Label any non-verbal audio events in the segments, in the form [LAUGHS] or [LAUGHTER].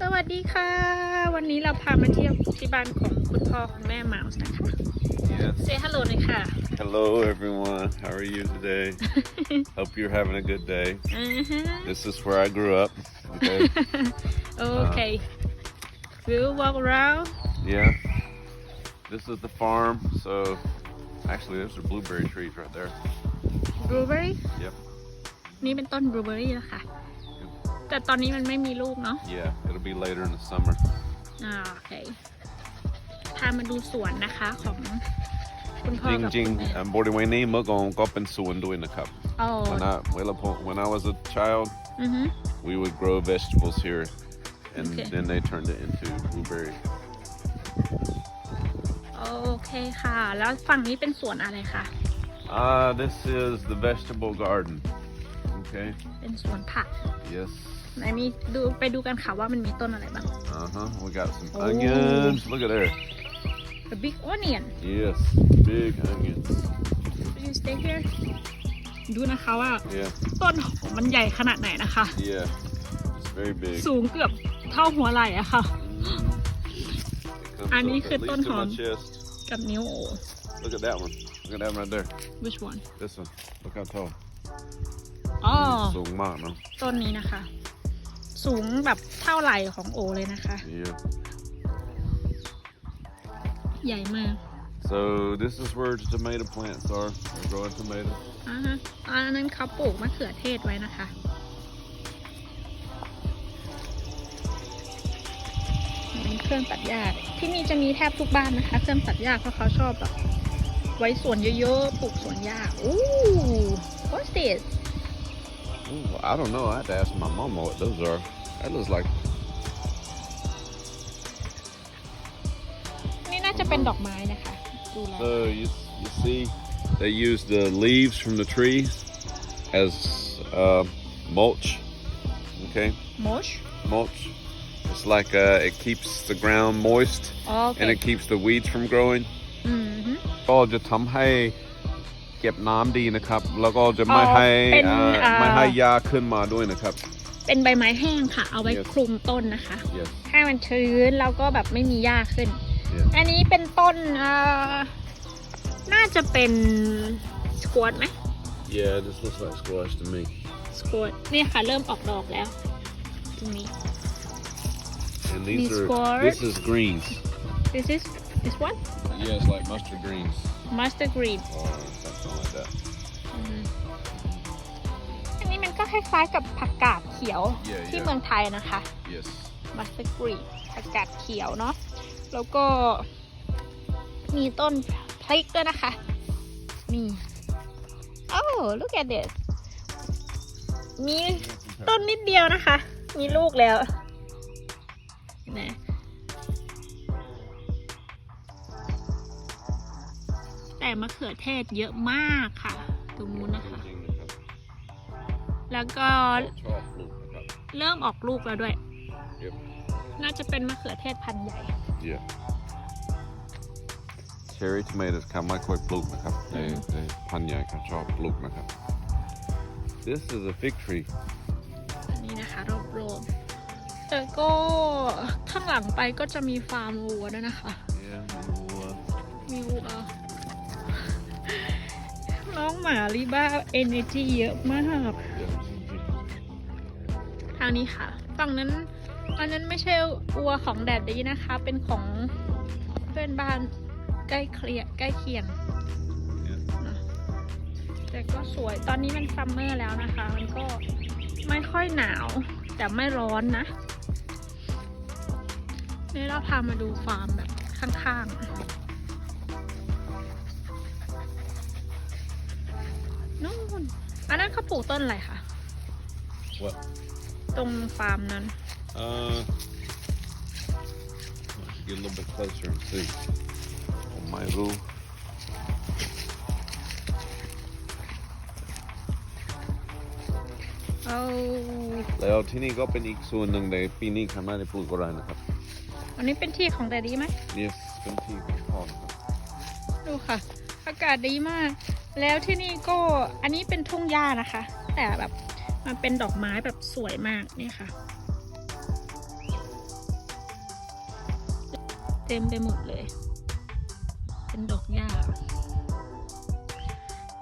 สวัสดีค่ะ วันนี้เราพามาเที่ยวที่บ้านของคุณพ่อคุณแม่เมาส์นะคะ Yes. เซฮัลโหลหน่อยค่ะ Hello, everyone. How are you today? Hope you're having a good day. อือฮึ This is where I grew up. Okay. โอเค We'll walk around yeah. This is the farm. So, actually, there's the blueberry trees right there. blueberry Yep. นี่เป็นต้น blueberry แล้วค่ะ แต่ตอนนี้มันไม่มีลูกเนาะ Yeah. It'll be later in the summer. อ่าโอเค พามาดูสวนนะคะของคุณพ่อ Jing กับคุ jing. ณแม่ I'm boarding my name. Look on up and so and doing the cup. โอ้ When I well, upon- when I was a child, อือฮึ we would grow vegetables here, and Okay. then they turned it into blueberry. โอเคค่ะ แล้วฝั่งนี้เป็นสวนอะไรคะ Ah, this is the vegetable garden. Okay. เป็นสวนผัก Yes. ไหนมีดูไปดูกันค่ะว่ามันมีต้นอะไรบ้าง Uh huh. We got some Oh. onions. Look at there. The big onion Yes, big onions. you stay here ดูนะคะว่า Yeah, ต้นหอมมันใหญ่ขนาดไหนนะคะ yeah. It's very big. สูงเกือบเท่าหัวไหล่อะค่ะ It comes And you up could at turn least to my on. chest. กับนิ้วโอ Look at that one. Look at that one right there. which one This one. Look how tall. อ๋อ So mark, no? ต้นนี้นะคะ สูงแบบเท่าไหล่ของโอเลยนะคะ Yeah. ใหญ่มาก So this is where the tomato plants are. They're growing tomatoes. อ่าฮะอันนั้นเขาปลูกมะเขือเทศไว้นะคะมีเครื่องตัดหญ้าที่นี่จะมีแทบทุกบ้านนะคะ เครื่องตัดหญ้าเพราะเขาชอบแบบไว้สวนเยอะๆ ปลูกสวนหญ้าอู้ what's this Ooh, I don't know. I had to ask my mama what those are. That looks like นี่น่าจะเป็นดอกไม้นะคะ ดูแล้ว So you, you see, they use the leaves from the trees as uh, mulch. Okay, mosh mulch. It's like uh, it keeps the ground moist โอเค and it keeps the weeds from growing. อืมฮึ ก็จะทำให้เก็บน้ำดีนะครับ แล้วก็จะไม่ให้ เป็น เอ่อ อ่า ไม่ให้หญ้าขึ้นมาด้วยนะครับ เป็นใบไม้แห้งค่ะ เอาไว้ Yes คลุมต้นนะคะ Yes. ให้มันชื้นแล้วก็แบบไม่มีหญ้าขึ้น Yes. อันนี้เป็นต้นเอ่อน่าจะเป็นสควอตไหม Yeah, this looks like squash to me. สควอตนี่ค่ะ เริ่มออกดอกแล้ว ตรงนี้ And these These are squash. this is greens. this is this one Yeah, it's like mustard greens mustard green or something like that. อืมอันนี้มันก็คล้ายๆกับผักกาดเขียว Yeah, ที่ yeah. เมืองไทยนะคะ Yes. mustard green ผักกาดเขียวเนาะ แล้วก็ มีต้นพริกด้วยนะคะ นี่ oh look at this มีต้นนิดเดียวนะคะ มีลูกแล้วนะแต่มะเขือเทศเยอะมากค่ะ ตรงนู้นนะคะ แล้วก็ชอบปลูกนะครับเริ่มออกลูกแล้วด้วย Yep. น่าจะเป็นมะเขือเทศพันธุ์ใหญ่ Yeah. Cherry tomatoes ครับไม่ค่อยปลูกนะครับในในพันธุ์ใหญ่ครับชอบปลูกนะครับ This is a fig tree. อันนี้นะคะรอบๆแต่ก็ข้างหลังไปก็จะมีฟาร์มวัวด้วยนะคะ Yeah. มีวัวน้องหมาลิบ้าเอเนจีเยอะมากทางนี้ค่ะ ฝั่งนั้น อันนั้นไม่ใช่วัวของแดดดีนะคะ เป็นของเพื่อนบ้านใกล้เคลียใกล้เคียงนแต่ก็สวย ตอนนี้มันซัมเมอร์แล้วนะคะ มันก็ไม่ค่อยหนาว แต่ไม่ร้อนนะ นี่เราพามาดูฟาร์มแบบข้างๆนู่นอันนั้นเขาปลูกต้นอะไรคะ What? ตรงฟาร์มนั้น Uh, let's get a little bit closer and see. On my roof. เอาแล้วที่นี่ก็เป็นอีกส่วนหนึ่งในปีนี้ข้างหน้าได้ปลูกอะไรนะครับ อันนี้เป็นที่ของแดดดี้ไหม Yes เป็นที่ของพ่อนะครับดูค่ะ อากาศดีมาก แล้วที่นี่ก็อันนี้เป็นทุ่งหญ้านะคะ แต่แบบ มันเป็นดอกไม้แบบสวยมากนี่ค่ะ เต็มไปหมดเลย เป็นดอกหญ้า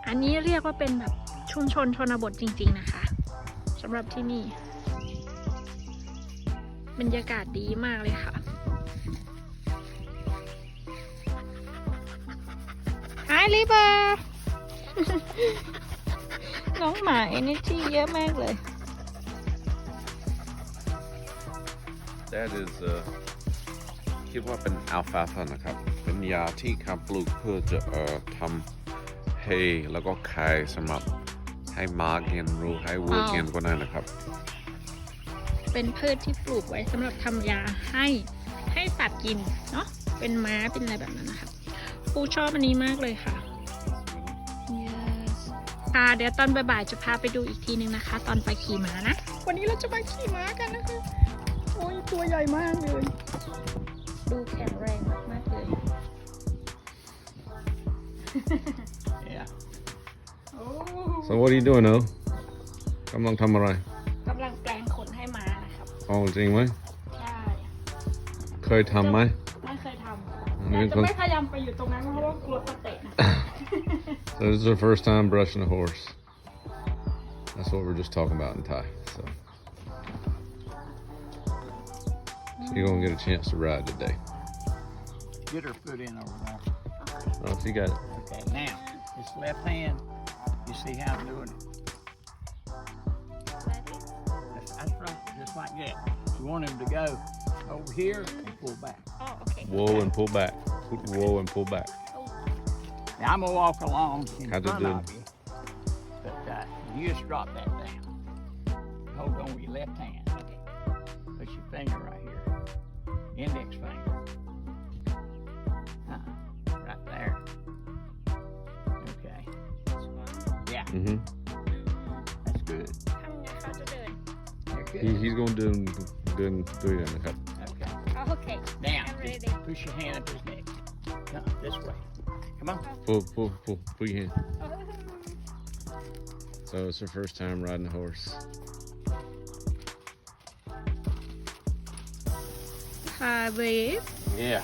อันนี้เรียกว่าเป็นแบบชุมชนชนบทจริง ๆ นะคะสำหรับที่นี่ บรรยากาศดีมากเลยค่ะไอลิเบอร์ น้องหมาเอเนจีเยอะมากเลย That is uh คิดว่าเป็นอัลฟาฟานะครับ เป็นยาที่เขาปลูกเพื่อจะเอ่อทำให้แล้วก็ขายสำหรับให้ม้ากินหรู้ให้วัวกินก็ได้นะครับ เป็นพืชที่ปลูกไว้สำหรับทำยาให้ให้สัตว์กินเนาะเป็นม้าเป็นอะไรแบบนั้นนะคะปูชอบอันนี้มากเลยค่ะ yes ค่ะ เดี๋ยวตอนบ่ายๆจะพาไปดูอีกทีนึงนะคะ ตอนไปขี่ม้านะ วันนี้เราจะมาขี่ม้ากันนะคะ โอ้ยตัวใหญ่มากเลย ดูแข็งแรงมากๆเลย Yeah. So what are you doing now กำลังทำอะไร กำลังแปลงขนให้ม้านะครับ อ๋อจริงไหมใช่ เคยทำไหม ไม่เคยทำ อืม แต่จะไม่พยายามไปอยู่ตรงนั้นเพราะว่ากลัวตะเตะนะ So this is our first time brushing a horse. That's what we're just talking about in Thai. So, so you're gonna get a chance to ride today. Get her foot in over there. Oh, so you got it. Okay, now, this left hand, you see how I'm doing it? That's, that's right, just like that. You want him to go over here and pull back. Oh, okay. Whoa and pull back. Whoa and pull back. Now I'm gonna walk along in How's front of you, but uh, you just drop that down. Hold on with your left hand. Put your finger right here, index finger. Huh, right there. Okay. Yeah. Mhm. That's good. I How many do it. are. He, he's gonna do, do, do it. Okay. Now, I'm ready. push your hand up his neck. Come this way. Come on. Pull, pull, pull, pull your hand. [LAUGHS] So it's her first time riding a horse. Hi, babe. Yeah.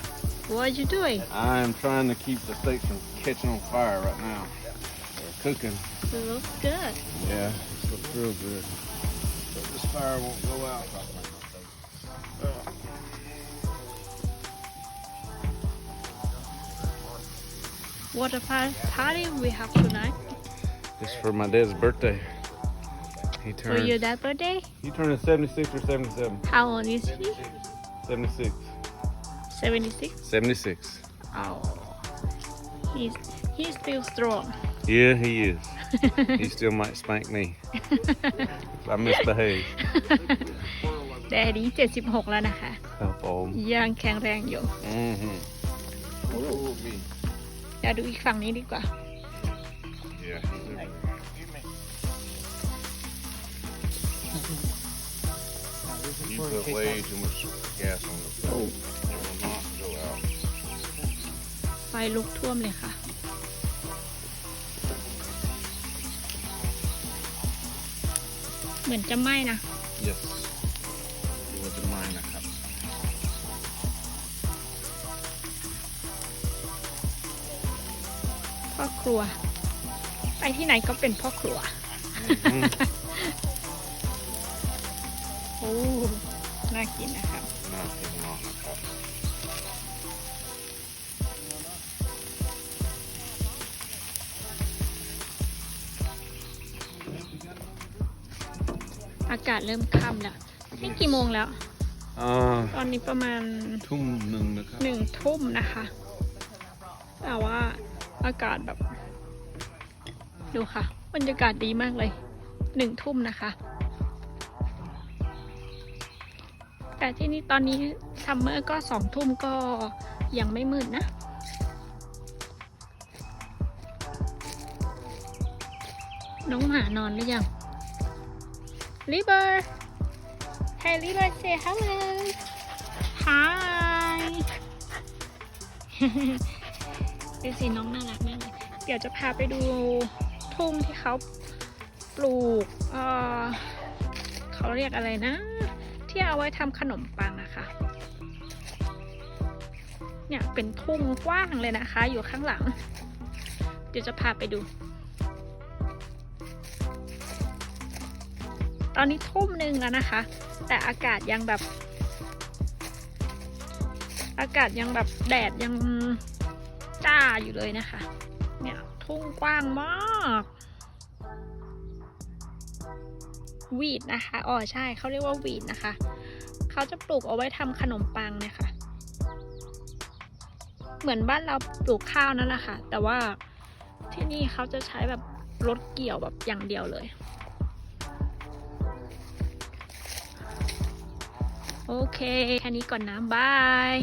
What you doing? I'm trying to keep the steak from catching on fire right now. We're cooking. It looks good. Yeah, it looks real good. But this fire won't go out properly. a par- party we have tonight It's for my dad's birthday. He for turned. your dad birthday He turned 76 or 77. how old is he 76. 76 76. oh he's he's still strong Yeah, he is. [LAUGHS] he still might spank me. if I misbehave. [LAUGHS] แต่อันนี้76 แล้วนะคะ Help him. ยังแข็งแรงอยู่ Mm-hmm. เดี๋ ยวดูอีกฝั่งนี้ดีกว่า Yeah. You put way too much gas on this thing. It will not go out. ไฟลุกท่วมเลยค่ะ เหมือนจะไหม้นะ Yes. พ่อครัว ไปที่ไหนก็เป็นพ่อครัว Mhm. โอ้ น่ากินนะครับน่ากินมากนะครับอากาศเริ่มค่ำแล้ว นี่กี่โมงแล้วอ่าตอนนี้ประมาณทุ่มหนึ่งนะครับหนึ่งทุ่มนะคะ แต่ว่า อากาศแบบ ดูค่ะบรรยากาศดีมากเลยหนึ่งทุ่มนะคะ แต่ที่นี่ตอนนี้ซัมเมอร์ก็สองทุ่มก็ยังไม่มืดนะน้องหมานอนหรือยังลิเบอร์ Hey Liber say hello Hi ดูสิน้องน่ารักมากเลยเดี๋ยวจะพาไปดูทุ่งที่เขาปลูกเออเขาเรียกอะไรนะ ที่เอาไว้ทำขนมปังอะค่ะเนี่ยเป็นทุ่งกว้างเลยนะคะ อยู่ข้างหลัง เดี๋ยวจะพาไปดู ตอนนี้ทุ่มหนึ่งแล้วนะคะ แต่อากาศยังแบบ อากาศยังแบบแดดยัง จ้าอยู่เลยนะคะ เนี่ยทุ่งกว้างมากวีดนะคะ อ๋อใช่เขาเรียกว่าวีดนะคะ เขาจะปลูกเอาไว้ทำขนมปังเนี่ยค่ะเหมือนบ้านเราปลูกข้าวนั่นแหละค่ะ แต่ว่าที่นี่เขาจะใช้แบบรถเกี่ยวแบบอย่างเดียวเลย โอเค แค่นี้ก่อนนะ บาย